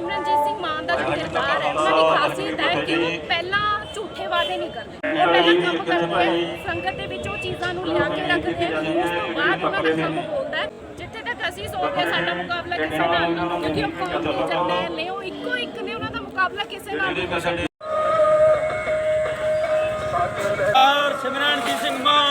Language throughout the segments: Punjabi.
ਸਿਮਰਨਜੀਤ ਸਿੰਘ ਮਾਨ ਦਾ ਜੋ ਕਿਰਦਾਰ ਹੈ, ਉਹਨਾਂ ਦੀ ਖਾਸੀਅਤ ਹੈ ਕਿ ਉਹ ਪਹਿਲਾਂ ਝੂਠੇ ਵਾਅਦੇ ਨਹੀਂ ਕਰਦੇ। ਉਹ ਪਹਿਲਾਂ ਕੰਮ ਕਰਦੇ ਹੈ ਸੰਗਤ ਦੇ ਵਿੱਚ ਉਹ ਚੀਜ਼ਾਂ ਨੂੰ ਲਿਆ ਕੇ ਰੱਖਦੇ ਹੈ ਉਸ ਤੋਂ ਬਾਅਦ ਉਹਨਾਂ ਦਾ ਕੰਮ ਬੋਲਦਾ ਹੈ। ਜਿੱਥੇ ਤੱਕ ਅਸੀਂ ਸੋਚਦੇ ਸਾਡਾ ਮੁਕਾਬਲਾ ਕਿਸੇ ਨਾਲ ਕਿਉਂਕਿ ਉਹ ਕੌਮ ਦੇ ਜਰਨੈਲ ਨੇ ਉਹ ਇੱਕੋ ਇੱਕ ਨੇ ਉਹਨਾਂ ਦਾ ਮੁਕਾਬਲਾ ਕਿਸੇ ਨਾਲ ਨਹੀਂ ਸਿਮਰਨਜੀਤ ਸਿੰਘ ਮਾਨ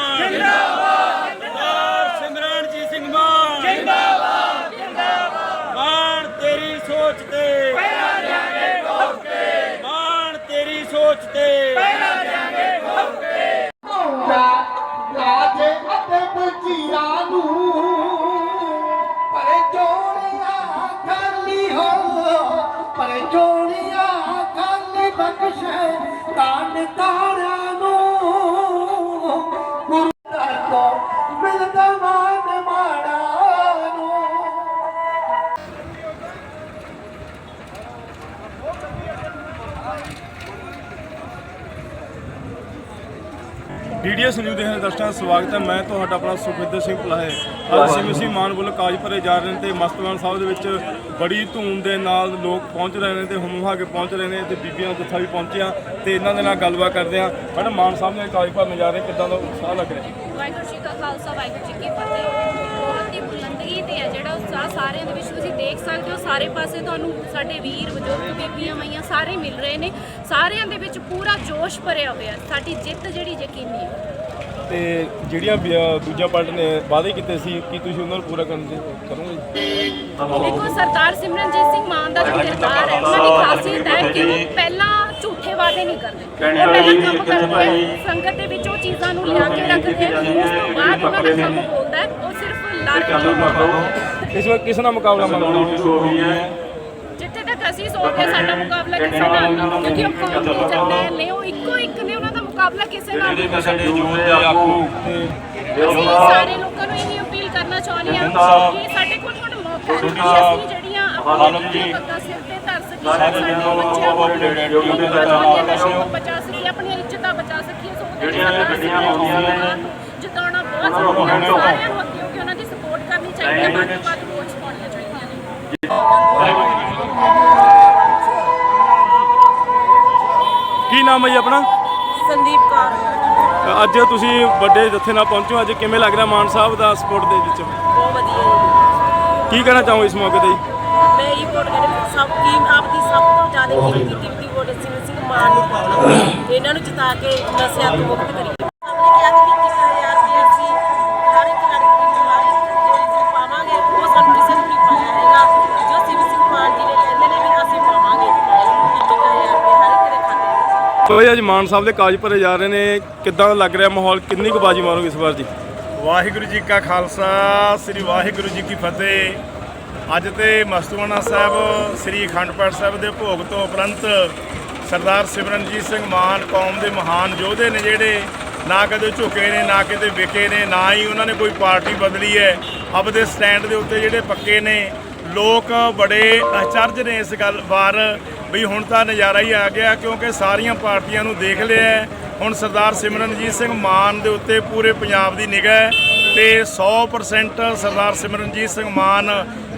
ਚੋਣਿਆ ਖਾਲੀ ਬਖਸ਼ੇ ਤਾਨ ਤਾਰਾਂ ਨਿਊਜ਼ ਦੇਖਣ ਵਾਲੇ ਦਰਸ਼ਕਾਂ ਦਾ ਸਵਾਗਤ ਹੈ। ਮੈਂ ਤੁਹਾਡਾ ਆਪਣਾ ਸੁਖਵਿੰਦਰ ਸਿੰਘ ਭਲਾਏ ਅੱਜ ਸਿਮਸੀ ਮਾਨ ਵੱਲੋਂ ਕਾਜ ਭਰੇ ਜਾ ਰਹੇ ਨੇ ਤੇ ਮਸਤਵਾਨ ਸਾਹਿਬ ਦੇ ਵਿੱਚ ਬੜੀ ਧੂਮ ਦੇ ਨਾਲ ਲੋਕ ਪਹੁੰਚ ਰਹੇ ਨੇ ਤੇ ਹਮੂਹਾ ਕੇ ਪਹੁੰਚ ਰਹੇ ਨੇ ਤੇ ਬੀਬੀਆਂ ਦਾ ਜੱਥਾ ਵੀ ਪਹੁੰਚਿਆ ਤੇ ਇਹਨਾਂ ਦੇ ਨਾਲ ਗੱਲਬਾਤ ਕਰਦੇ ਆ ਮੈਡਮ ਮਾਨ ਸਾਹਿਬ ਨੇ ਕਾਜ ਭਰਨ ਜਾ ਰਹੇ ਕਿੱਦਾਂ ਦਾ ਉਤਸ਼ਾਹ ਲੱਗ ਰਿਹਾ? ਵਾਹਿਗੁਰੂ ਜੀ ਕਾ ਖਾਲਸਾ ਵਾਹਿਗੁਰੂ ਜੀ ਕੀ ਫਤਿਹ। ਬਹੁਤ ਹੀ ਬੁਲੰਦਗੀ ਤੇ ਹੈ ਜਿਹੜਾ ਉਤਸ਼ਾਹ ਸਾਰਿਆਂ ਦੇ ਵਿੱਚ ਤੁਸੀਂ ਦੇਖ ਸਕਦੇ ਹੋ। ਸਾਰੇ ਪਾਸੇ ਤੁਹਾਨੂੰ ਸਾਡੇ ਵੀਰ ਬਜ਼ੁਰਗ ਬੀਬੀਆਂ ਮਾਈਆਂ ਸਾਰੇ ਮਿਲ ਰਹੇ ਨੇ। ਸਾਰਿਆਂ ਦੇ ਵਿੱਚ ਪੂਰਾ ਜੋਸ਼ ਭਰਿਆ ਹੋਇਆ। ਸਾਡੀ ਜਿੱਤ ਜਿਹੜੀ ਯਕੀਨੀ ਹੈ। ਤੇ ਜਿਹੜੀਆਂ ਵੀ, ਅ, ਦੂਜਾ ਪਾਰਟੀ ਨੇ ਵਾਅਦੇ ਕੀਤੇ ਸੀ ਕੀ ਤੁਸੀਂ ਉਹਨਾਂ ਨੂੰ ਪੂਰਾ ਕਰਨ ਦੀ ਕਰੋਗੇ? ਦੇਖੋ ਸਰਦਾਰ ਸਿਮਰਨਜੀਤ ਸਿੰਘ ਮਾਨ ਦਾ ਜੋ ਕਿਰਦਾਰ ਹੈ ਉਹਨਾਂ ਦੀ ਖਾਸੀਅਤ ਹੈ ਕਿ ਉਹ ਪਹਿਲਾਂ ਝੂਠੇ ਵਾਅਦੇ ਨਹੀਂ ਕਰਦੇ। ਉਹ ਪਹਿਲਾਂ ਕੰਮ ਕਰਦੇ ਹੈ ਸੰਗਤ ਦੇ ਵਿੱਚ ਉਹ ਚੀਜ਼ਾਂ ਨੂੰ ਲਿਆ ਕੇ ਰੱਖਦੇ ਹੈ ਉਸ ਤੋਂ ਬਾਅਦ ਉਹਨਾਂ ਦਾ ਕੰਮ ਬੋਲਦਾ ਹੈ ਉਹ ਸਿਰਫ ਲਾਰੇ ਇਸ ਵਾਰ ਕਿਸ ਨਾਲ ਮੁਕਾਬਲਾ ਮੰਗਣਾ ਜਿੱਥੇ ਤੱਕ ਅਸੀਂ ਸੋਚਦੇ ਹਾਂ ਸਾਡਾ ਮੁਕਾਬਲਾ ਕਿਸੇ ਨਾਲ ਨਹੀਂ ਕਿਉਂਕਿ ਉਹ ਕੌਮ ਦੇ ਜਰਨੈਲ ਨੇ ਉਹ ਇੱਕੋ ਮੁਕਾਬਲਾ ਕਿਸੇ ਨਾਲ ਨਹੀਂ ਸਾਡੇ ਯੂਥ ਦੇ ਆਗੂ ਤੇ ਅਸੀਂ ਸਾਰੇ ਲੋਕਾਂ ਨੂੰ ਇਹ ਅਪੀਲ ਕਰਨਾ ਚਾਹੁੰਦੇ ਹਾਂ ਕਿ ਸਾਡੇ ਕੋਲ ਹੁਣ ਮੌਕਾ ਹੈ। ਕਿ ਅਸੀਂ ਜਿਹੜੀਆਂ ਆਪਣੀਆਂ ਪੱਗਾਂ ਸਿਰ ਤੇ ਧਰ ਸਕੀਏ ਸਾਡੇ ਬੱਚਿਆਂ ਨੂੰ ਬਚਾ ਸਕੀਏ ਆਪਣੀਆਂ ਇੱਜ਼ਤਾਂ ਬਚਾ ਸਕੀਏ ਸੋ ਜਿਹੜੀਆਂ ਗੱਡੀਆਂ ਆਉਂਦੀਆਂ ਨੇ ਜਿਤਾਉਣਾ ਬਹੁਤ ਜ਼ਰੂਰੀ ਹੈ। ਸਾਰਿਆਂ ਨੂੰ ਅੱਗੇ ਹੋ ਕੇ ਉਹਨਾਂ ਦੀ ਸਪੋਰਟ ਕਰਨੀ ਚਾਹੀਦੀ ਹੈ ਵੱਧ ਤੋਂ ਵੱਧ ਵੋਟਸ ਪਾਉਣੀਆਂ ਚਾਹੀਦੀਆਂ ਨੇ। ਕੀ ਨਾਮ ਹੈ ਜੀ ਆਪਣਾ? ਅੱਜ ਤੁਸੀਂ ਵੱਡੇ ਜੱਥੇ ਨਾਲ ਪਹੁੰਚੇ ਅੱਜ ਕਿਵੇਂ ਲੱਗ ਰਿਹਾ ਮਾਨ ਸਾਹਿਬ ਦਾ ਸਪੋਰਟ ਦੇ ਵਿੱਚ? ਬਹੁਤ ਵਧੀਆ ਕੀ ਕਹਿਣਾ ਚਾਹੋ ਇਸ ਮੌਕੇ ਤੇ ਜੀ? ਮੈਂ ਇਹ ਵੋਟ ਕਰੇ ਸਭ ਕੀ ਆਪਦੀ ਸਭ ਤੋਂ ਜ਼ਿਆਦਾ ਕੀਮਤੀ ਕੀਮਤੀ ਵੋਟ ਸਿੰਘ ਸਿੰਘ ਮਾਨ ਨੂੰ ਪਾਉਣਾ। ਇਹਨਾਂ ਨੂੰ ਜਿਤਾ ਕੇ ਨਸ਼ਿਆਂ ਤੋਂ ਮੁਕਤ ਕਰੀਏ। ਵਿੱਚ ਅੱਜ ਮਾਨ ਸਾਹਿਬ ਦੇ ਕਾਜ ਭਰੇ ਜਾ ਰਹੇ ਨੇ। ਕਿੱਦਾਂ ਲੱਗ ਰਿਹਾ ਮਾਹੌਲ? ਕਿੰਨੀ ਕੁ ਬਾਜੀ ਮਾਰੋਗੇ ਇਸ ਵਾਰ ਜੀ? ਵਾਹਿਗੁਰੂ ਜੀ ਕਾ ਖਾਲਸਾ, ਸ੍ਰੀ ਵਾਹਿਗੁਰੂ ਜੀ ਕੀ ਫਤਿਹ। ਅੱਜ ਤੇ ਮਸਤੂਆਣਾ ਸਾਹਿਬ, ਸ੍ਰੀ ਅਖੰਡ ਪਾਠ ਸਾਹਿਬ ਦੇ ਭੋਗ ਤੋਂ ਉਪਰੰਤ ਸਰਦਾਰ ਸਿਮਰਨਜੀਤ ਸਿੰਘ ਮਾਨ ਕੌਮ ਦੇ ਮਹਾਨ ਯੋਧੇ ਨੇ ਜਿਹੜੇ ਨਾ ਕਦੇ ਝੁਕੇ ਨੇ, ਨਾ ਕਿਤੇ ਵਿਕੇ ਨੇ, ਨਾ ਹੀ ਉਹਨਾਂ ਨੇ ਕੋਈ ਪਾਰਟੀ ਬਦਲੀ ਹੈ। ਆਪਦੇ ਸਟੈਂਡ ਦੇ ਉੱਤੇ ਜਿਹੜੇ ਪੱਕੇ ਨੇ, ਲੋਕ ਬੜੇ ਅਚਰਜ ਨੇ ਇਸ ਗੱਲ ਵਾਰ। ਵੀ ਹੁਣ ਤਾਂ ਨਜ਼ਾਰਾ ਹੀ ਆ ਗਿਆ ਕਿਉਂਕਿ ਸਾਰੀਆਂ ਪਾਰਟੀਆਂ ਨੂੰ ਦੇਖ ਲਿਆ ਹੁਣ ਸਰਦਾਰ ਸਿਮਰਨਜੀਤ ਸਿੰਘ ਮਾਨ ਦੇ ਉੱਤੇ ਪੂਰੇ ਪੰਜਾਬ ਦੀ ਨਿਗਾਹ ਹੈ ਤੇ 100% ਸਰਦਾਰ ਸਿਮਰਨਜੀਤ ਸਿੰਘ ਮਾਨ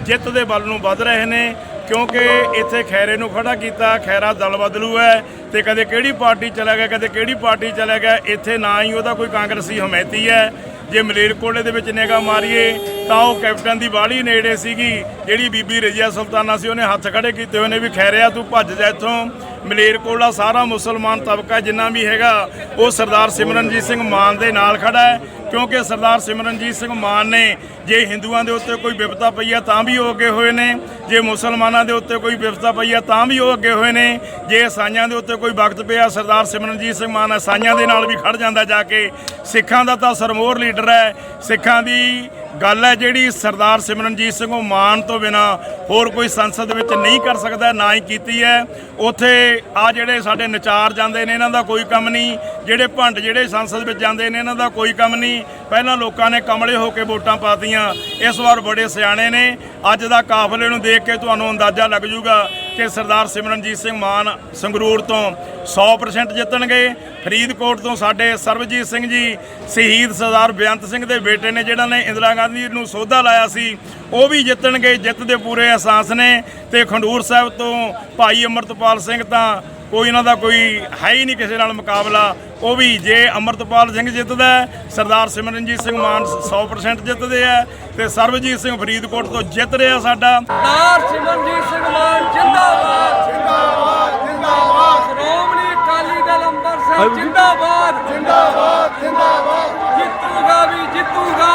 ਜਿੱਤ ਦੇ ਵੱਲ ਨੂੰ ਵੱਧ ਰਹੇ ਨੇ। ਕਿਉਂਕਿ ਇੱਥੇ ਖੈਰੇ ਨੂੰ ਖੜਾ ਕੀਤਾ, ਖੈਰਾ ਦਲ ਬਦਲੂ ਹੈ ਤੇ ਕਦੇ ਕਿਹੜੀ ਪਾਰਟੀ ਚਲਾ ਗਿਆ, ਕਦੇ ਕਿਹੜੀ ਪਾਰਟੀ ਚਲਾ ਗਿਆ, ਇੱਥੇ ਨਾ ਹੀ ਉਹਦਾ ਕੋਈ ਕਾਂਗਰਸੀ ਹਮਾਇਤੀ ਹੈ। ਜੇ ਮਲੇਰਕੋਟਲੇ ਦੇ ਵਿੱਚ ਨਿਗਾਹ ਮਾਰੀਏ, ਤਾਂ ਉਹ ਕੈਪਟਨ ਦੀ ਬਾੜੀ ਨੇੜੇ ਸੀਗੀ, ਜਿਹੜੀ ਬੀਬੀ ਰਜੀਆ ਸੁਲਤਾਨਾ ਸੀ, ਉਹਨੇ ਹੱਥ ਖੜੇ ਕੀਤੇ ਹੋਏ ਨੇ ਵੀ ਖੈਰਿਆ, ਤੂੰ ਭੱਜ ਜਾ ਇੱਥੋਂ। ਮਲੇਰਕੋਟਲਾ ਸਾਰਾ ਮੁਸਲਮਾਨ ਤਬਕਾ ਜਿੰਨਾ ਵੀ ਹੈਗਾ, ਉਹ ਸਰਦਾਰ ਸਿਮਰਨਜੀਤ ਸਿੰਘ ਮਾਨ ਦੇ ਨਾਲ ਖੜਾ ਹੈ। ਕਿਉਂਕਿ ਸਰਦਾਰ ਸਿਮਰਨਜੀਤ ਸਿੰਘ ਮਾਨ ਨੇ ਜੇ ਹਿੰਦੂਆਂ ਦੇ ਉੱਤੇ ਕੋਈ ਵਿਪਤਾ ਪਈ ਆ ਤਾਂ ਵੀ ਉਹ ਅੱਗੇ ਹੋਏ ਨੇ। ਜੇ ਮੁਸਲਮਾਨਾਂ ਦੇ ਉੱਤੇ ਕੋਈ ਵਿਪਤਾ ਪਈ ਆ ਤਾਂ ਵੀ ਉਹ ਅੱਗੇ ਹੋਏ ਨੇ। ਜੇ ਈਸਾਈਆਂ ਦੇ ਉੱਤੇ ਕੋਈ ਵਕਤ ਪਿਆ, ਸਰਦਾਰ ਸਿਮਰਨਜੀਤ ਸਿੰਘ ਮਾਨ ਈਸਾਈਆਂ ਦੇ ਨਾਲ ਵੀ ਖੜ ਜਾਂਦਾ ਜਾ ਕੇ। ਸਿੱਖਾਂ ਦਾ ਤਾਂ ਸਰਮੋਰ ਲੀਡਰ ਹੈ। ਸਿੱਖਾਂ ਦੀ ਗੱਲ ਹੈ ਜਿਹੜੀ ਸਰਦਾਰ ਸਿਮਰਨਜੀਤ ਸਿੰਘ ਮਾਨ ਤੋਂ ਬਿਨਾ ਹੋਰ ਕੋਈ ਸੰਸਦ ਵਿੱਚ ਨਹੀਂ ਕਰ ਸਕਦਾ, ਨਾ ਹੀ ਕੀਤੀ ਹੈ। ਉਥੇ ਆ ਜਿਹੜੇ ਸਾਡੇ ਨਚਾਰ ਜਾਂਦੇ ਨੇ, ਇਹਨਾਂ ਦਾ ਕੋਈ ਕੰਮ ਨਹੀਂ। ਜਿਹੜੇ ਭੰਡ ਜਿਹੜੇ ਸੰਸਦ ਵਿੱਚ ਜਾਂਦੇ ਨੇ, ਇਹਨਾਂ ਦਾ ਕੋਈ ਕੰਮ ਨਹੀਂ। ਪਹਿਲਾਂ ਲੋਕਾਂ ਨੇ ਕਮਲੇ ਹੋ ਕੇ ਵੋਟਾਂ ਪਾਤੀਆਂ। ਇਸ ਵਾਰ ਬੜੇ ਸਿਆਣੇ ਨੇ। ਅੱਜ ਦਾ ਕਾਫਲੇ ਨੂੰ ਦੇਖ ਕੇ ਤੁਹਾਨੂੰ ਅੰਦਾਜ਼ਾ ਲੱਗ ਜੂਗਾ ਕਿ ਸਰਦਾਰ ਸਿਮਰਨਜੀਤ ਸਿੰਘ ਮਾਨ ਸੰਗਰੂਰ ਤੋਂ 100% ਜਿੱਤਣਗੇ। ਫਰੀਦਕੋਟ ਤੋਂ ਸਾਡੇ ਸਰਬਜੀਤ ਸਿੰਘ ਜੀ, ਸ਼ਹੀਦ ਸਰਦਾਰ ਬੇਅੰਤ ਸਿੰਘ ਦੇ ਬੇਟੇ ਨੇ ਜਿਹੜਾ ਨੇ ਇੰਦਰਾ ਗਾਂਧੀ ਨੂੰ ਸੋਧਾ ਲਾਇਆ ਸੀ, ਉਹ ਵੀ ਜਿੱਤਣਗੇ, ਜਿੱਤ ਦੇ ਪੂਰੇ ਅਹਿਸਾਸ ਨੇ। ਤੇ ਖੰਡੂਰ ਸਾਹਿਬ ਤੋਂ ਭਾਈ ਅਮਰਤਪਾਲ ਸਿੰਘ ਤਾਂ ਕੋਈ ਇਹਨਾਂ ਦਾ ਕੋਈ ਹੈ ਹੀ ਨਹੀਂ ਕਿਸੇ ਨਾਲ ਮੁਕਾਬਲਾ। ਉਹ ਵੀ ਜੇ ਅਮਰਤਪਾਲ ਸਿੰਘ ਜਿੱਤਦਾ ਹੈ, ਸਰਦਾਰ ਸਿਮਰਨਜੀਤ ਸਿੰਘ ਮਾਨ 100% ਜਿੱਤਦੇ ਆ ਤੇ ਸਰਬਜੀਤ ਸਿੰਘ ਫਰੀਦਕੋਟ ਤੋਂ ਜਿੱਤ ਰਿਹਾ ਸਾਡਾ। ਸਰਦਾਰ ਸਿਮਰਨਜੀਤ ਸਿੰਘ ਮਾਨ ਜਿੰਦਾਬਾਦ। ਜਿੰਦਾਬਾਦ ਜਿੰਦਾਬਾਦ। ਸ਼੍ਰੋਮਣੀ ਅਕਾਲੀ ਦਲ ਅੰਮ੍ਰਿਤਸਰ ਜਿੰਦਾਬਾਦ। ਜਿੰਦਾਬਾਦ ਜਿੰਦਾਬਾਦ। ਜਿੱਤੂਗਾ ਵੀ ਜਿੱਤੂਗਾ।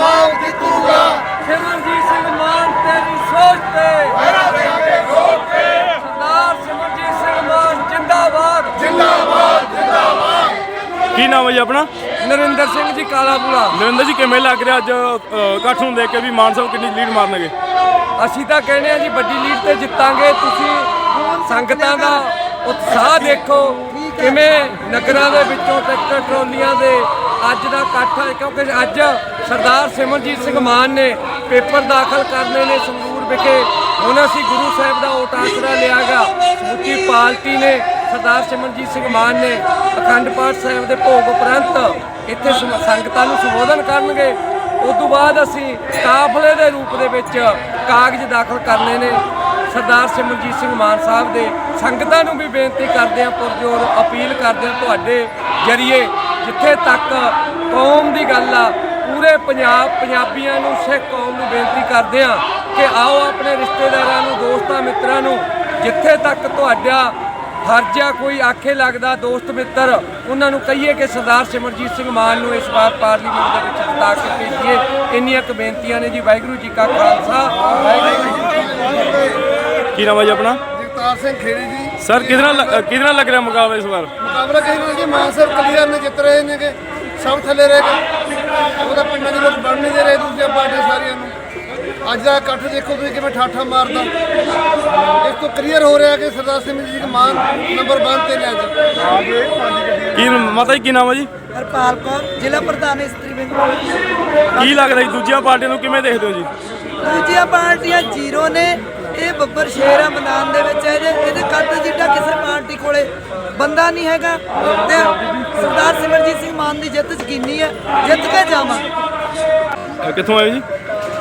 ਸਭ ਜਿੱਤੂਗਾ। ਸਿਮਰਨਜੀਤ ਸਿੰਘ ਮਾਨ ਤੇਰੀ ਸੋਚ ਤੇ ਮੇਰਾ ਦੇਂਗੇ ਸੋਚ ਤੇ ਸਰਦਾਰ ਸਿਮਰਨਜੀਤ ਸਿੰਘ ਮਾਨ ਜਿੰਦਾਬਾਦ ਕੀ ਨਾਮ ਹੈ ਜੀ ਆਪਣਾ? ਨਰਿੰਦਰ ਸਿੰਘ ਜੀ ਕਾਲਾਪੁਰਾ। ਨਰਿੰਦਰ ਜੀ ਕਿਵੇਂ ਲੱਗ ਰਿਹਾ ਅੱਜ ਅ, ਇਕੱਠ ਨੂੰ ਦੇਖ ਕੇ ਵੀ ਮਾਨ ਸਾਹਿਬ ਕਿੰਨੀ ਲੀਡ ਮਾਰਨਗੇ? ਅਸੀਂ ਤਾਂ ਕਹਿੰਦੇ ਆ ਜੀ ਵੱਡੀ ਲੀਡ ਤੇ ਜਿੱਤਾਂਗੇ। ਤੁਸੀਂ ਸੰਗਤਾਂ ਦਾ ਉਤਸ਼ਾਹ ਦੇਖੋ ਕਿਵੇਂ ਨਗਰਾਂ ਦੇ ਵਿੱਚੋਂ ਟਰੈਕਟਰ ਟਰਾਲੀਆਂ ਦੇ ਅੱਜ ਦਾ ਇਕੱਠ ਹੈ। ਕਿਉਂਕਿ ਅੱਜ ਸਰਦਾਰ ਸਿਮਰਜੀਤ ਸਿੰਘ ਮਾਨ ਨੇ ਪੇਪਰ ਦਾਖਲ ਕਰਨੇ ਨੇ ਸੰਗਰੂਰ ਵਿਖੇ। ਹੁਣ ਅਸੀਂ ਗੁਰੂ ਸਾਹਿਬ ਦਾ ਓਟ ਆਸਰਾ ਲਿਆਗਾ। ਸਮੁੱਚੀ ਪਾਰਟੀ ਨੇ ਸਰਦਾਰ ਸਿਮਰਜੀਤ ਸਿੰਘ ਮਾਨ ਨੇ ਅਖੰਡ ਪਾਠ ਸਾਹਿਬ ਦੇ ਭੋਗ ਉਪਰੰਤ ਇੱਥੇ ਸਮ- ਸੰਗਤਾਂ ਨੂੰ ਸੰਬੋਧਨ ਕਰਨਗੇ। ਉਸ ਤੋਂ ਬਾਅਦ ਅਸੀਂ ਕਾਫਲੇ ਦੇ ਰੂਪ ਦੇ ਵਿੱਚ ਕਾਗਜ਼ ਦਾਖਲ ਕਰਨੇ ਨੇ। ਸਰਦਾਰ ਸਿਮਰਜੀਤ ਸਿੰਘ ਮਾਨ ਸਾਹਿਬ ਦੇ ਸੰਗਤਾਂ ਨੂੰ ਵੀ ਬੇਨਤੀ ਕਰਦੇ ਹਾਂ, ਪੁਰਜੋਰ ਅਪੀਲ ਕਰਦੇ ਹਾਂ ਤੁਹਾਡੇ ਜਰੀਏ, ਜਿੱਥੇ ਤੱਕ ਕੌਮ ਦੀ ਗੱਲ ਆ, ਪੂਰੇ ਪੰਜਾਬ ਪੰਜਾਬੀਆਂ ਨੂੰ, ਸਿੱਖ ਕੌਮ ਨੂੰ ਬੇਨਤੀ ਕਰਦੇ ਹਾਂ ਕਿ ਆਓ ਆਪਣੇ ਰਿਸ਼ਤੇਦਾਰਾਂ ਨੂੰ, ਦੋਸਤਾਂ ਮਿੱਤਰਾਂ ਨੂੰ, ਜਿੱਥੇ ਤੱਕ ਤੁਹਾਡਾ ਫਰਜ਼ ਆ ਕੋਈ ਆਖੇ ਲੱਗਦਾ ਦੋਸਤ ਮਿੱਤਰ ਉਹਨਾਂ ਨੂੰ ਕਹੀਏ ਕਿ ਸਰਦਾਰ ਸਿਮਰਜੀਤ ਸਿੰਘ ਮਾਨ ਨੂੰ ਇਸ ਵਾਰ ਪਾਰਲੀਮੈਂਟ ਦੇ ਵਿੱਚ ਜਿਤਾ ਕੇ ਭੇਜੀਏ। ਇੰਨੀਆਂ ਕੁ ਬੇਨਤੀਆਂ ਨੇ ਜੀ ਵਾਹਿਗੁਰੂ ਜੀ ਕਾ ਖਾਲਸਾ। ਵਾਹਿਗੁਰੂ ਜੀ ਕੀ ਕੀ ਨਾਮ ਹੈ ਜੀ ਆਪਣਾ? ਜਗਤਾਰ ਸਿੰਘ ਖੇੜੀ ਜੀ। ਸਰ ਕਿਹਦੇ ਕਿਹਦੇ ਨਾਲ ਲੱਗ ਰਿਹਾ ਮੁਕਾਬਲਾ ਇਸ ਵਾਰ? ਮੁਕਾਬਲਾ ਕਹੀ ਨਾ ਜੀ? ਮਾਨ ਸਾਹਿਬ ਕਲੀਅਰ ਨੇ ਜਿੱਤ ਰਹੇ ਨੇ ਕਿ ਸਭ ਥੱਲੇ ਰਹਿ ਉਹਦਾ ਪਿੰਡਾਂ ਦੇ ਲੋਕ ਬਣ ਨਹੀਂ ਦੇ ਰਹੇ ਦੂਜੀਆਂ ਪਾਰਟੀਆਂ ਸਾਰੀਆਂ ਨੂੰ। ਅੱਜ ਦਾ ਇਕੱਠ ਦੇਖੋ ਤੁਸੀਂ ਕਿਵੇਂ ਠਾਠਾ ਮਾਰਦਾ। ਇਸ ਤੋਂ ਕਲੀਅਰ ਹੋ ਰਿਹਾ ਕਿ ਸਰਦਾਰ ਸਿੰਘ ਜੀ ਮਾਨ ਨੰਬਰ 1 ਤੇ ਨੇ ਅੱਜ ਕੀ ਮਾਤਾ ਜੀ ਕੀ ਨਾਮ ਹੈ ਜੀ? ਹਰਪਾਲ ਕੌਰ ਜ਼ਿਲ੍ਹਾ ਪ੍ਰਧਾਨ ਇਸਤਰੀ ਵਿੰਗ। ਕੀ ਲੱਗ ਰਿਹਾ ਜੀ ਦੂਜੀਆਂ ਪਾਰਟੀਆਂ ਨੂੰ ਕਿਵੇਂ ਦੇਖਦੇ ਹੋ ਜੀ? ਦੂਜੀਆਂ ਪਾਰਟੀਆਂ ਜ਼ੀਰੋ ਨੇ ਇਹ ਬੱਬਰ ਸ਼ੇਰ ਆ ਮੈਦਾਨ ਦੇ ਵਿੱਚ ਇਹਦੇ ਇਹਦੇ ਕੱਦ ਜਿੱਡਾ ਕਿਸੇ ਪਾਰਟੀ ਕੋਲੇ ਬੰਦਾ ਨਹੀਂ ਹੈਗਾ। ਤੇ ਸਰਦਾਰ ਸਿਮਰਜੀਤ ਸਿੰਘ ਮਾਨ ਦੀ ਜਿੱਤ ਯਕੀਨੀ ਹੈ ਜਿੱਤ ਕੇ ਜਾਵਾਂ। ਕਿੱਥੋਂ ਆਏ ਜੀ?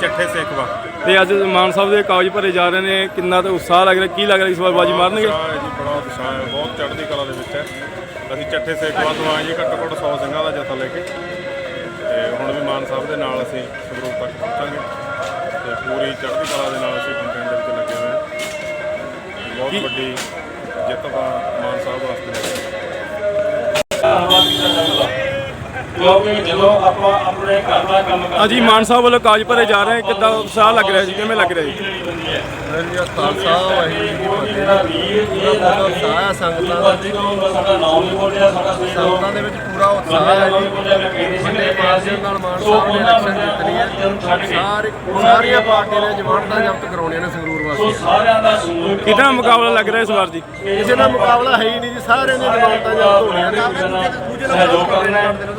ਚੱਠੇ ਸੇਖਵਾ ਤੇ ਅੱਜ ਮਾਨ ਸਾਹਿਬ ਦੇ ਕਾਗਜ਼ ਭਰੇ ਜਾ ਰਹੇ ਨੇ ਕਿੰਨਾ ਤੇ ਉਤਸ਼ਾਹ ਲੱਗ ਰਿਹਾ ਕੀ ਲੱਗ ਰਿਹਾ ਇਸ ਵਾਰ ਬਾਜੀ ਮਾਰਨਗੇ? ਉਤਸ਼ਾਹ ਹੈ ਜੀ ਬੜਾ ਉਤਸ਼ਾਹ ਹੈ ਬਹੁਤ ਚੜ੍ਹਦੀ ਕਲਾ ਦੇ ਵਿੱਚ ਹੈ। ਅਸੀਂ ਚੱਠੇ ਸੇਖਵਾ ਤੋਂ ਆਏ ਜੀ ਘੱਟੋ ਘੱਟ 100 ਸਿੰਘਾਂ ਦਾ ਜਥਾ ਲੈ ਕੇ। ਤੇ ਹੁਣ ਵੀ ਮਾਨ ਸਾਹਿਬ ਦੇ ਨਾਲ ਅਸੀਂ ਸੰਗਰੂਰ ਤੱਕ ਪਹੁੰਚਾਂਗੇ। ਤੇ ਪੂਰੀ ਚੜ੍ਹਦੀ ਕਲਾ ਦੇ ਨਾਲ ਅਸੀਂ ਕੰਪੇਨ ਦੇ ਵਿੱਚ ਲੱਗੇ ਹੋਏ ਹਾਂ। ਬਹੁਤ ਵੱਡੀ ਜਿੱਤ ਦਾ ਮਾਨ ਸਾਹਿਬ ਵਾਸਤੇ ਕਿਉਂਕਿ ਜਦੋਂ ਆਪਾਂ ਆਪਣੇ ਘਰ ਦਾ ਕੰਮ ਕਰਦੇ ਹਾਂਜੀ ਮਾਨ ਸਾਹਿਬ ਵੱਲੋਂ ਕਾਗਜ਼ ਭਰੇ ਜਾ ਰਹੇ ਕਿੱਦਾਂ ਉਤਸ਼ਾਹ ਲੱਗ ਰਿਹਾ ਜੀ? ਕਿਵੇਂ ਲੱਗ ਰਿਹਾ ਜੀ ਮੇਰਾ ਵੀਰ ਇਹ ਲੱਗ ਸਾਇਆ ਸੰਗਤਾਂ ਦਾ ਸਾਡਾ ਨਾਮ ਨਹੀਂ ਬੋਲਿਆ ਸਾਡਾ ਸੰਗਤਾਂ ਦੇ ਵਿੱਚ ਪੂਰਾ ਉਤਸ਼ਾਹ ਹੈ ਜੀ ਵੱਡੇ ਪਾਰਟੀਆਂ ਨਾਲ ਮਾਨ ਸਾਹਿਬ ਨੇ ਇਲੈਕਸ਼ਨ ਜਿੱਤਣੀ ਹੈ। ਸਾਰੇ ਸਾਰੀਆਂ ਪਾਰਟੀਆਂ ਨੇ ਜਮਾਨਤਾਂ ਜ਼ਬਤ ਕਰਾਉਣੀਆਂ ਨੇ ਸੰਗਰੂਰ ਵਾਸੀਆਂ। ਦਾ ਕਿਹਦਾ ਮੁਕਾਬਲਾ ਲੱਗ ਰਿਹਾ ਇਸ ਵਾਰ ਜੀ? ਕਿਸੇ ਦਾ ਮੁਕਾਬਲਾ ਹੈ ਹੀ ਨਹੀਂ ਜੀ ਸਾਰਿਆਂ ਨੇ। ਜਮਾਨਤਾਂ ਜ਼ਬਤ ਹੋਣੀਆਂ ਨੇ।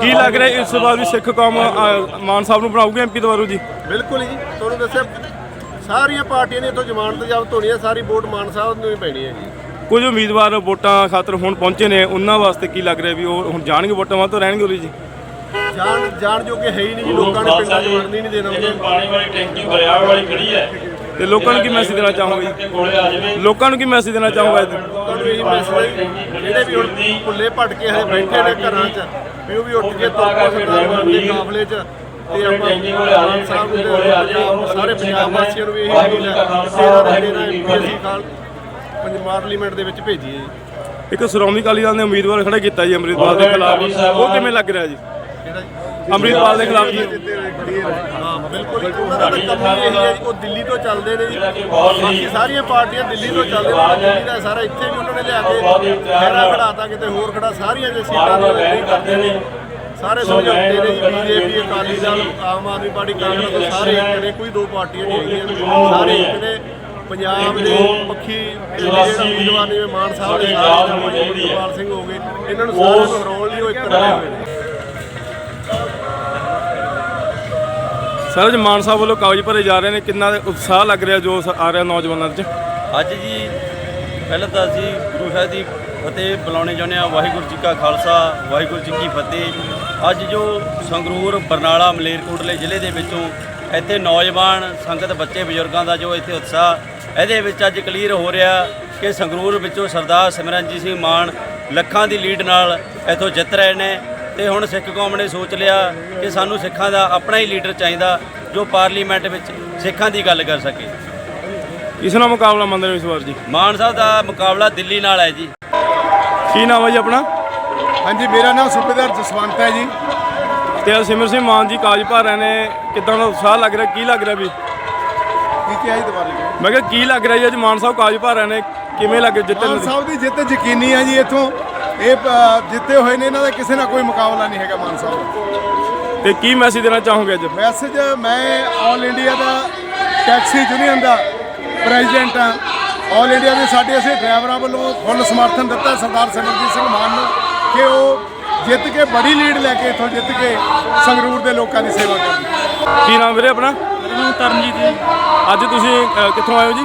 ਕੀ ਲੱਗ ਰਿਹਾ ਇਸ ਵਾਰ ਵੀ ਸਿੱਖ ਕੌਮ ਮਾਨ ਸਾਹਿਬ ਨੂੰ ਬਣਾਊਗੀ ਐਮਪੀ ਦੁਆਰੂ ਜੀ? ਬਿਲਕੁਲ ਜੀ ਤੁਹਾਨੂੰ ਦੱਸਿਆ ਸਾਰੀਆਂ ਪਾਰਟੀਆਂ ਨੇ ਇੱਥੋਂ ਜ਼ਮਾਨਤ ਜ਼ਬਤ ਹੋਣੀ ਹੈ ਸਾਰੀ ਵੋਟ ਮਾਨ ਸਾਹਿਬ ਨੂੰ ਹੀ ਪੈਣੀ ਹੈ ਜੀ। ਕੁਝ ਉਮੀਦਵਾਰ ਵੋਟਾਂ ਖਾਤਰ ਹੁਣ ਪਹੁੰਚੇ ਨੇ ਉਹਨਾਂ ਵਾਸਤੇ ਕੀ ਲੱਗ ਰਿਹਾ ਵੀ ਉਹ ਹੁਣ ਜਾਣਗੇ ਵੋਟਾਂ ਵਾਂ ਤੋਂ ਰਹਿਣਗੇ ਉਰੇ ਜੀ? ਜਾਣ ਜਾਣ ਜੋਗੇ ਹੈ ਹੀ ਨਹੀਂ ਜੀ ਲੋਕਾਂ ਨੇ ਪਿੰਡਾਂ 'ਚ ਵੜਨ ਹੀ ਨਹੀਂ ਦੇਣਾ ਉਹਨਾਂ ਨੂੰ। ਪਾਣੀ ਵਾਲੀ ਟੈਂਕੀ ਭਰਿਆ ਵਾਲੀ ਖੜੀ ਹੈ। ਤੇ ਲੋਕਾਂ ਨੂੰ ਕੀ ਮੈਸੇਜ ਦੇਣਾ ਚਾਹੋਗੇ ਲੋਕਾਂ ਨੂੰ ਕੀ ਮੈਸੇਜ ਦੇਣਾ ਚਾਹੋਗੇ ਤੁਹਾਨੂੰ ਇਹੀ ਮੈਸੇਜ ਜਿਹੜੇ ਵੀ ਹੁਣ ਭੁੱਲੇ ਭਟਕੇ ਹਜੇ ਬੈਠੇ ਨੇ ਘਰਾਂ 'ਚ ਵੀ ਉਹ ਵੀ ਉੱਠ ਕੇ ਤੁਰ ਪਏ ਸਰਦਾਰ ਦੇ ਕਾਫਲੇ 'ਚ ਤੇ ਆਪਾਂ ਮਾਨ ਸਾਹਿਬ ਦੇ ਪੰਜਾਬ ਨੂੰ ਸਾਰੇ ਪੰਜਾਬ ਵਾਸੀਆਂ ਨੂੰ ਵੀ ਇਹੀ ਅਪੀਲ ਹੈ ਕਿ ਤੇਰਾ ਦਾ ਤੇਰਾ ਐਮਪੀ ਅਸੀਂ ਖਾਲ ਪੰਜਾਬ ਪਾਰਲੀਮੈਂਟ ਦੇ ਵਿੱਚ ਭੇਜੀਏ ਜੀ। ਇੱਕ ਸ਼੍ਰੋਮਣੀ ਅਕਾਲੀ ਦਲ ਨੇ ਉਮੀਦਵਾਰ ਖੜਾ ਕੀਤਾ ਜੀ ਅੰਮ੍ਰਿਤਪਾਲ ਦੇ ਖਿਲਾਫ। ਉਹ ਕਿਵੇਂ ਲੱਗ ਰਿਹਾ ਜੀ? ਅੰਮ੍ਰਿਤਪਾਲ ਦੇ ਖਿਲਾਫ ਜੀ। ਹਾਂ ਬਿਲਕੁਲ ਉਹਨਾਂ ਦਾ ਕੰਮ ਹੀ ਇਹੀ ਹੈ ਜੀ ਉਹ ਦਿੱਲੀ ਤੋਂ ਚੱਲਦੇ ਨੇ ਜੀ। ਬਾਕੀ ਸਾਰੀਆਂ ਪਾਰਟੀਆਂ ਦਿੱਲੀ ਤੋਂ ਚੱਲਦੇ ਨੇ ਦਿੱਲੀ ਦਾ ਸਾਰਾ ਇੱਥੇ ਵੀ ਉਹਨਾਂ ਨੇ ਲਿਆ ਕੇ ਖੜਾ ਖੜਾਤਾ ਕਿਤੇ ਹੋਰ ਖੜਾ ਸਾਰੀਆਂ ਜੇ ਸੀਟਾਂ ਦੇ ਨਹੀਂ ਕਰਦੇ ਨੇ। ਸਾਰੇ ਸਮਝੌਤੇ ਨੇ ਜੀ ਬੀਜੇਪੀ ਅਕਾਲੀ ਦਲ ਆਮ ਆਦਮੀ ਪਾਰਟੀ ਕਾਂਗਰਸ ਸਾਰੇ ਇੱਕ ਨੇ ਕੋਈ ਦੋ ਪਾਰਟੀਆਂ ਨਹੀਂ ਹੈਗੀਆਂ। ਸਾਰੇ ਇੱਕ ਨੇ ਪੰਜਾਬ ਦੇ ਪੱਖੀ ਜਿਹੜਾ ਉਮੀਦਵਾਰ ਨੇ ਮਾਨ ਸਾਹਿਬ ਦੇ ਸਾਰੇ ਜਗਪਾਲ ਸਿੰਘ ਹੋ ਗਏ। ਇਹਨਾਂ ਨੂੰ ਸਾਰਿਆਂ ਨੂੰ ਹਰਾਉਣ ਲਈ ਉਹ ਇੱਕ ਰਹੇ ਹੋਏ ਨੇ। ਸਰ ਅੱਜ ਮਾਨ ਸਾਹਿਬ ਵੱਲੋਂ ਕਾਗਜ਼ ਭਰੇ ਜਾ ਰਹੇ ਨੇ। ਕਿੰਨਾ ਉਤਸ਼ਾਹ ਲੱਗ ਰਿਹਾ ਜੋ ਆ ਰਿਹਾ ਨੌਜਵਾਨਾਂ 'ਚ? ਅੱਜ ਜੀ ਪਹਿਲਾਂ ਤਾਂ ਅਸੀਂ ਗੁਰੂ ਸਾਹਿਬ ਦੀ ਫਤਿਹ ਬੁਲਾਉਣੇ ਚਾਹੁੰਦੇ ਹਾਂ ਵਾਹਿਗੁਰੂ ਜੀ ਕਾ ਖਾਲਸਾ ਵਾਹਿਗੁਰੂ ਜੀ ਕੀ ਫਤਿਹ। ਅੱਜ ਜੋ ਸੰਗਰੂਰ ਬਰਨਾਲਾ ਮਲੇਰਕੋਟਲੇ ਜ਼ਿਲ੍ਹੇ ਦੇ ਵਿੱਚੋਂ ਇੱਥੇ ਨੌਜਵਾਨ ਸੰਗਤ ਬੱਚੇ ਬਜ਼ੁਰਗਾਂ ਦਾ ਜੋ ਇੱਥੇ ਉਤਸ਼ਾਹ ਇਹਦੇ ਵਿੱਚ ਅੱਜ ਕਲੀਅਰ ਹੋ ਰਿਹਾ ਕਿ ਸੰਗਰੂਰ ਵਿੱਚੋਂ ਸਰਦਾਰ ਸਿਮਰਨਜੀਤ ਸਿੰਘ ਮਾਨ ਲੱਖਾਂ ਦੀ ਲੀਡ ਨਾਲ ਇੱਥੋਂ ਜਿੱਤ ਰਹੇ ਨੇ ਤੇ ਹੁਣ ਸਿੱਖ ਕੌਮ ਨੇ ਸੋਚ ਲਿਆ ਕਿ ਸਾਨੂੰ ਸਿੱਖਾਂ ਦਾ ਆਪਣਾ ਹੀ ਲੀਡਰ ਚਾਹੀਦਾ ਜੋ ਪਾਰਲੀਮੈਂਟ ਵਿੱਚ ਸਿੱਖਾਂ ਦੀ ਗੱਲ ਕਰ ਸਕੇ। ਇਸ ਨਾਲ ਮੁਕਾਬਲਾ ਮੰਨਦੇ ਹੋ ਇਸ ਵਾਰ ਜੀ? ਮਾਨ ਸਾਹਿਬ ਦਾ ਮੁਕਾਬਲਾ ਦਿੱਲੀ ਨਾਲ ਹੈ ਜੀ। ਕੀ ਨਾਮ ਹੈ ਜੀ ਆਪਣਾ? ਹਾਂਜੀ ਮੇਰਾ ਨਾਮ ਸੁਬੇਦਾਰ ਜਸਵੰਤ ਹੈ ਜੀ। ਤੇ ਅੱਜ ਸਿਮਰ ਸਿੰਘ ਮਾਨ ਜੀ ਕਾਜ ਭਰ ਰਹੇ ਨੇ ਕਿੱਦਾਂ ਦਾ ਉਤਸ਼ਾਹ ਲੱਗ ਰਿਹਾ ਕੀ ਲੱਗ ਰਿਹਾ ਵੀ? ਕੀ ਕੀ ਆਈ ਦੁਬਾਰਾ? ਮੈਂ ਕਿਹਾ ਕੀ ਲੱਗ ਰਿਹਾ ਜੀ ਅੱਜ ਮਾਨ ਸਾਹਿਬ ਕਾਜ ਭਰ ਰਹੇ ਨੇ ਕਿਵੇਂ ਲੱਗ ਜਿੱਤਣ ਮਾਨ ਸਾਹਿਬ ਦੀ ਜਿੱਤ ਯਕੀਨੀ ਹੈ ਜੀ ਇੱਥੋਂ। ਇਹ ਜਿੱਤੇ ਹੋਏ ਨੇ ਇਹਨਾਂ ਦਾ ਕਿਸੇ ਨਾਲ ਕੋਈ ਮੁਕਾਬਲਾ ਨਹੀਂ ਹੈਗਾ ਮਾਨ ਸਾਹਿਬ ਤੇ ਕੀ ਮੈਸੇਜ ਦੇਣਾ ਚਾਹੋਗੇ ਅੱਜ? ਮੈਸੇਜ ਮੈਂ ਆਲ ਇੰਡੀਆ ਦਾ ਟੈਕਸੀ ਯੂਨੀਅਨ ਦਾ ਪ੍ਰੈਜ਼ੀਡੈਂਟ ਹਾਂ। ਆਲ ਇੰਡੀਆ ਦੇ ਸਾਡੇ ਅਸੀਂ ਡਰਾਈਵਰਾਂ ਵੱਲੋਂ ਫੁੱਲ ਸਮਰਥਨ ਦਿੱਤਾ ਸਰਦਾਰ ਸਿਮਰਜੀਤ ਸਿੰਘ ਮਾਨ ਨੂੰ ਕਿ ਉਹ ਜਿੱਤ ਕੇ ਬੜੀ ਲੀਡ ਲੈ ਕੇ ਇੱਥੋਂ ਜਿੱਤ ਕੇ ਸੰਗਰੂਰ ਦੇ ਲੋਕਾਂ ਦੀ ਸੇਵਾ ਕਰਨ ਕੀ ਨਾਮ ਵੀਰੇ ਆਪਣਾ? ਮੇਰਾ ਨਾਮ ਤਰਨਜੀਤ ਜੀ। ਅੱਜ ਤੁਸੀਂ ਕਿੱਥੋਂ ਆਏ ਹੋ ਜੀ?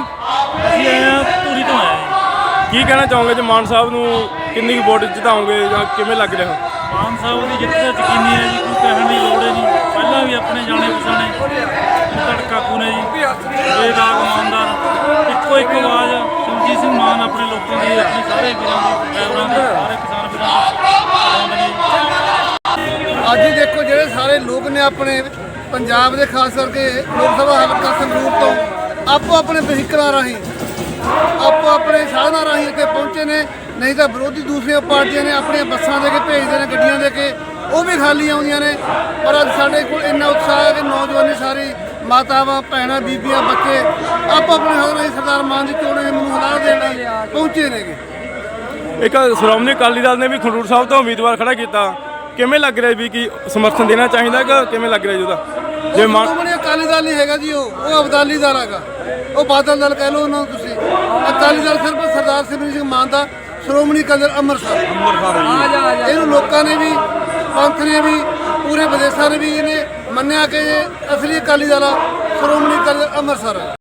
ਅਸੀਂ ਆਏ ਹਾਂ ਧੂਰੀ ਤੋਂ ਆਏ ਹਾਂ ਕੀ ਕਹਿਣਾ ਚਾਹੋਗੇ ਜੀ ਮਾਨ ਸਾਹਿਬ ਨੂੰ? ਕਿੰਨੀ ਕੁ ਵੋਟ ਜਿਤਾਓਗੇ ਜਾਂ ਕਿਵੇਂ ਲੱਗ ਰਿਹਾ? ਮਾਨ ਸਾਹਿਬ ਦੀ ਜਿੱਤ ਤਾਂ ਯਕੀਨੀ ਹੈ ਜੀ ਕੋਈ ਕਹਿਣ ਦੀ ਲੋੜ ਹੈ ਨਹੀਂ। ਪਹਿਲਾਂ ਵੀ ਆਪਣੇ ਜਾਣੇ ਪਛਾਣੇ ਤੜਕਾ ਪੂਨੇ ਜੀ। ਬੇਦਾਗ ਇਮਾਨਦਾਰ ਇੱਕੋ ਇੱਕ ਆਵਾਜ਼ ਸੁਰਜੀਤ ਸਿੰਘ ਮਾਨ ਆਪਣੇ ਲੋਕਾਂ ਦੀ ਆਪਣੇ ਸਾਰੇ ਵੀਰਾਂ ਦੀ ਡਰਾਈਵਰਾਂ ਦੀ ਸਾਰੇ ਕਿਸਾਨ ਵੀਰਾਂ ਦੀ। ਨੇ। ਅੱਜ ਹੀ ਦੇਖੋ ਜਿਹੜੇ ਸਾਰੇ ਲੋਕ ਨੇ ਆਪਣੇ ਪੰਜਾਬ ਦੇ ਖਾਸ ਕਰਕੇ ਲੋਕ ਸਭਾ ਹਲਕਾ ਸੰਗਰੂਰ ਤੋਂ ਆਪੋ ਆਪਣੇ ਵਹੀਕਲਾਂ ਰਾਹੀਂ ਆਪੋ ਆਪਣੇ ਸਾਧਨਾਂ ਰਾਹੀਂ ਇੱਥੇ ਪਹੁੰਚੇ ਨੇ। ਨਹੀਂ ਤਾਂ ਵਿਰੋਧੀ ਦੂਸਰੀਆਂ ਪਾਰਟੀਆਂ ਨੇ ਆਪਣੀਆਂ ਬੱਸਾਂ ਦੇ ਕੇ ਭੇਜਦੇ ਨੇ ਗੱਡੀਆਂ ਦੇ ਕੇ। ਉਹ ਵੀ ਖਾਲੀ ਆਉਂਦੀਆਂ ਨੇ। ਪਰ ਅੱਜ ਸਾਡੇ ਕੋਲ ਇੰਨਾ ਉਤਸ਼ਾਹ ਹੈ ਕਿ ਨੌਜਵਾਨੀ ਸਾਰੀ ਮਾਤਾਵਾਂ ਭੈਣਾਂ ਬੀਬੀਆਂ ਬੱਚੇ ਆਪੋ ਆਪਣੇ ਸਾਧਨਾਂ ਰਾਹੀਂ ਸਰਦਾਰ ਮਾਨ ਦੀ ਚੋਣ ਦੇ ਮੈਨੂੰ ਹਲਾ ਦੇਣ ਲਈ ਪਹੁੰਚੇ ਨੇਗੇ? ਇੱਕ ਸ਼੍ਰੋਮਣੀ ਅਕਾਲੀ ਦਲ ਨੇ ਵੀ ਖੰਡੂਰ ਸਾਹਿਬ ਤੋਂ ਉਮੀਦਵਾਰ ਖੜਾ ਕੀਤਾ। ਕਿਵੇਂ ਲੱਗ ਰਿਹਾ ਵੀ ਕਿ ਸਮਰਥਨ ਦੇਣਾ ਚਾਹੀਦਾ ਕਿ ਕਿਵੇਂ ਲੱਗ ਰਿਹਾ ਜੀ ਉਹਦਾ? ਜੇ ਮਾਨ ਸ਼੍ਰੋਮਣੀ ਅਕਾਲੀ ਦਲ ਨਹੀਂ ਹੈਗਾ ਜੀ ਉਹ। ਉਹ ਅਬਦਾਲੀ ਦਲ ਹੈਗਾ। ਉਹ ਬਾਦਲ ਦਲ ਕਹਿ ਲਓ ਉਹਨਾਂ ਨੂੰ ਤੁਸੀਂ। ਅਕਾਲੀ ਦਲ ਸਿਰਫ ਸਰਦਾਰ ਸਿੰਘ ਮਾਨ ਦਾ ਸ਼੍ਰੋਮਣੀ ਦਲ ਅੰਮ੍ਰਿਤਸਰ। ਅੰਮ੍ਰਿਤਸਰ ਇਹਨੂੰ ਲੋਕਾਂ ਨੇ ਵੀ ਪੰਥ ਨੇ ਵੀ ਪੂਰੇ ਵਿਦੇਸ਼ਾਂ ਨੇ ਵੀ ਇਹਨੇ ਮੰਨਿਆ ਕਿ ਅਸਲੀ ਅਕਾਲੀ ਦਲ ਸ਼੍ਰੋਮਣੀ ਦਲ ਅੰਮ੍ਰਿਤਸਰ।